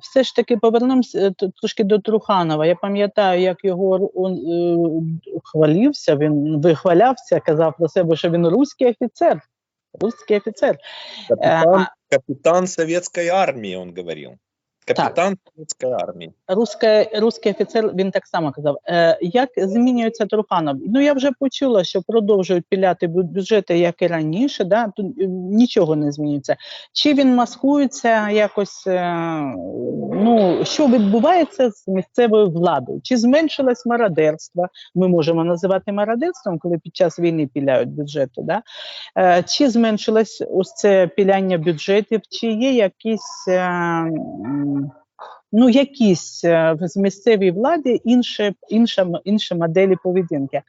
все ж таки повернемося е, трошки до Труханова. Я пам'ятаю, як його он, е, хвалився, він вихвалявся, казав про себе, що він руський офіцер. Руський офіцер. Капітан, капітан Совєтської армії, він говорил. Капитан советской армии. Руська, руський офіцер він так само казав. Е, як змінюється Труханов? Ну я вже почула, що продовжують піляти бюджети, як і раніше. Да? Тут е, нічого не змінюється. Чи він маскується якось? Е, ну що відбувається з місцевою владою? Чи зменшилось мародерство? Ми можемо називати мародерством, коли під час війни піляють бюджети. Да? Е, чи зменшилось ось це піляння бюджетів? Чи є якісь? Е, ну, якісь е, в місцевій владі інші, інша, м- інші моделі поведінки.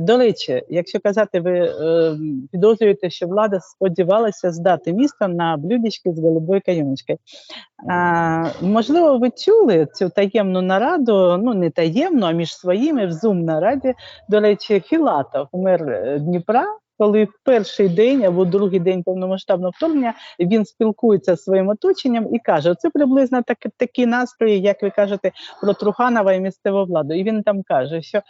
До речі, якщо казати, ви е, підозрюєте, що влада сподівалася здати місто на блюдечки з голубою кайоночкою. Можливо, ви чули цю таємну нараду, ну не таємну, а між своїми в Zoom нараді. До речі, Філатов, мер е, Дніпра. Коли в перший день або другий день повномасштабного вторгнення він спілкується зі своїм оточенням і каже: це приблизно так, такі настрої, як ви кажете, про Труханова і місцеву владу. І він там каже, що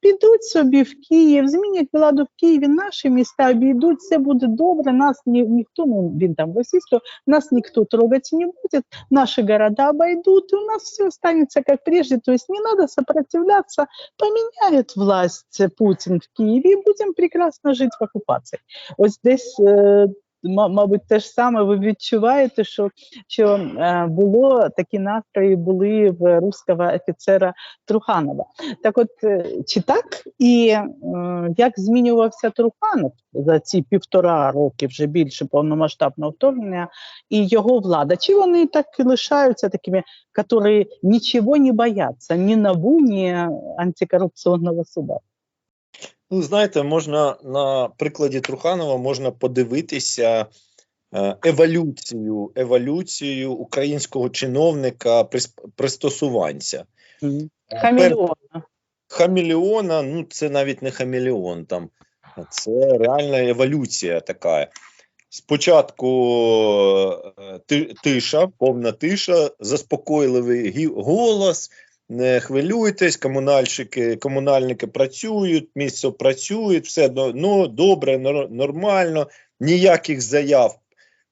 підуть собі в Київ, змінять владу в Києві, наші міста обійдуть, все буде добре. Нас ні, ніхто, ну він там російсько, нас ніхто трогать не буде, наші города обойдут, и у нас все останется как прежде. То есть не надо сопротивляться, поменяет власть Путін в Києві, і будемо прекрасно жити в окупації. Ось десь. Е, Мабуть, те ж саме ви відчуваєте, що, що е, було такі настрої були в руського офіцера Труханова. Так, от е, чи так і як змінювався Труханов за ці півтора роки вже більше повномасштабного вторгнення, і його влада? Чи вони так і лишаються такими, які нічого не бояться, ні НАБУ, ні антикорупційного суду? Ну, знаєте, можна на прикладі Труханова можна подивитися е, еволюцію, еволюцію українського чиновника прис- пристосуванця. Хамільйон. Хамелеона, ну це навіть не хамелеон, там це реальна еволюція така. Спочатку е, тиша, повна тиша, заспокійливий голос. Не хвилюйтесь, комунальщики, комунальники працюють, місце працюють, все ну, добре, нор- нормально, ніяких заяв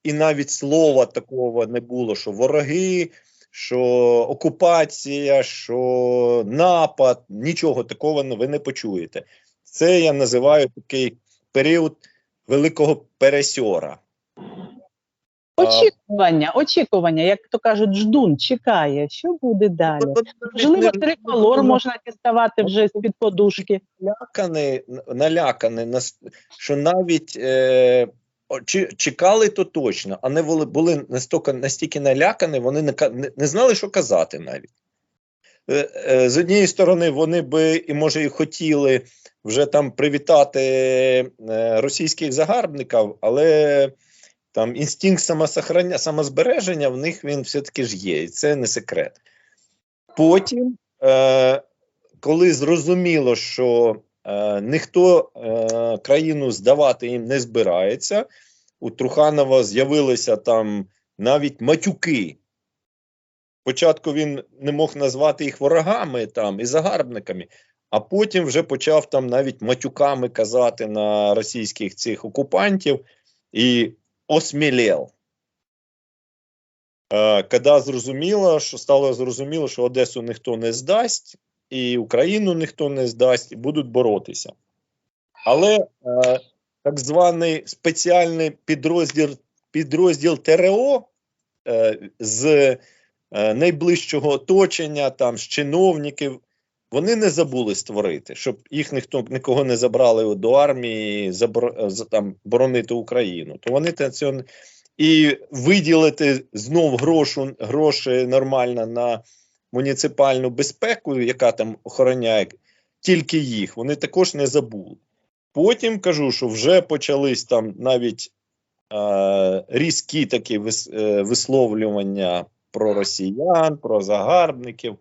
і навіть слова такого не було, що вороги, що окупація, що напад, нічого такого ви не почуєте. Це я називаю такий період великого пересьора. Очікування, очікування, як то кажуть, ждун чекає, що буде далі. Можливо, триколор можна діставати вже з-під подушки. наляканий, наляканий, що навіть е, чекали то точно, а не були, були настільки, настільки налякані, вони не, не знали, що казати навіть. Е, е, з однієї сторони, вони би і може і хотіли вже там привітати е, російських загарбників, але там інстинкт самосохрання, самозбереження в них він все-таки ж є, і це не секрет. Потім, е, коли зрозуміло, що е, ніхто е, країну здавати їм не збирається, у Труханова з'явилися там навіть матюки. Спочатку він не мог назвати їх ворогами там і загарбниками, а потім вже почав там навіть матюками казати на російських цих окупантів і осмілів. Е, коли зрозуміло, що стало зрозуміло, що Одесу ніхто не здасть, і Україну ніхто не здасть, і будуть боротися. Але е, так званий спеціальний підрозділ, підрозділ ТРО е, з найближчого оточення, там, з чиновників, вони не забули створити, щоб їх ніхто нікого не забрали до армії, забор, там, боронити Україну. То вони не- і виділити знов грошу, гроші нормально на муніципальну безпеку, яка там охороняє тільки їх, вони також не забули. Потім кажу, що вже почались там навіть е, різкі такі вис, е, висловлювання про росіян, про загарбників.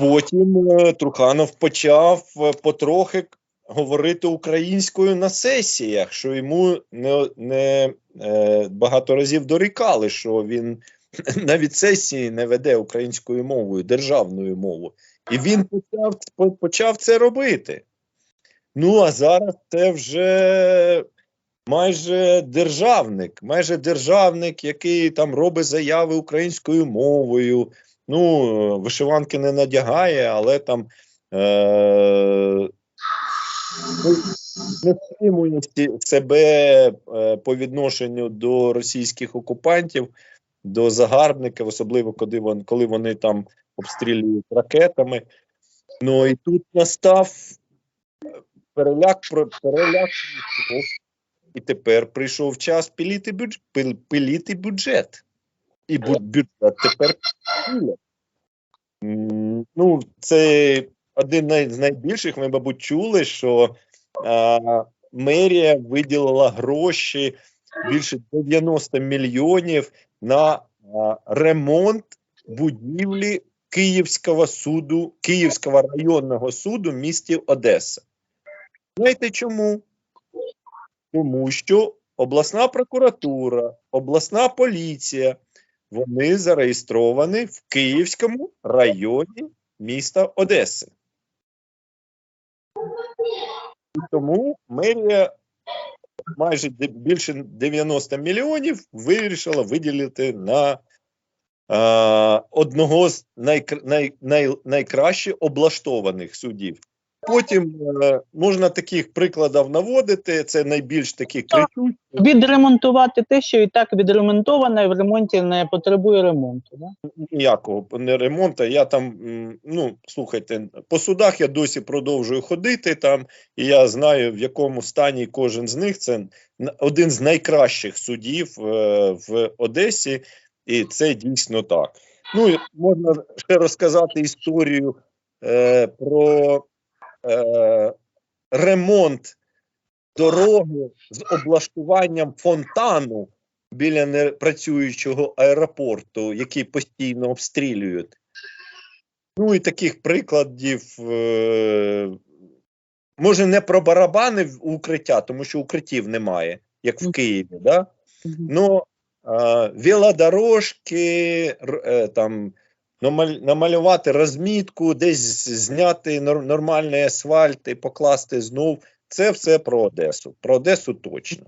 Потім е, Труханов почав е, потрохи говорити українською на сесіях, що йому не, не е, багато разів дорікали, що він навіть сесії не веде українською мовою, державною мовою. І він почав, почав це робити. Ну, а зараз це вже майже державник, майже державник, який там робить заяви українською мовою. Ну, вишиванки не надягає, але там е- ну, не стримує себе е, по відношенню до російських окупантів, до загарбників, особливо коли вони, коли вони там обстрілюють ракетами. Ну і тут настав переляк про переляк. І тепер прийшов час пиліти бюджет. І бюджет тепер Ну, це один з найбільших. Ми, мабуть, чули, що а, мерія виділила гроші більше 90 мільйонів на а, ремонт будівлі Київського суду, Київського районного суду в місті Одеса. Знаєте чому? Тому що обласна прокуратура, обласна поліція, вони зареєстровані в Київському районі міста Одеси. І тому мерія майже більше 90 мільйонів вирішила виділити на е, одного з найкр- най, най, найкраще облаштованих судів. Потім е, можна таких прикладів наводити. Це найбільш такі кричущі. Відремонтувати те, що і так відремонтоване, і в ремонті не потребує ремонту. Да? ніякого не ремонту. Я там, м, ну слухайте, по судах я досі продовжую ходити там, і я знаю, в якому стані кожен з них. Це н- один з найкращих судів е, в Одесі, і це дійсно так. Ну і можна ще розказати історію е, про е, ремонт дороги з облаштуванням фонтану біля непрацюючого аеропорту, який постійно обстрілюють. Ну і таких прикладів. Е- може, не про барабани в укриття, тому що укриттів немає, як в Києві. Да? Ну, е- велодорожки, е, там, намалювати розмітку, десь зняти нор- нормальний асфальт і покласти знов. Це все про Одесу. Про Одесу точно.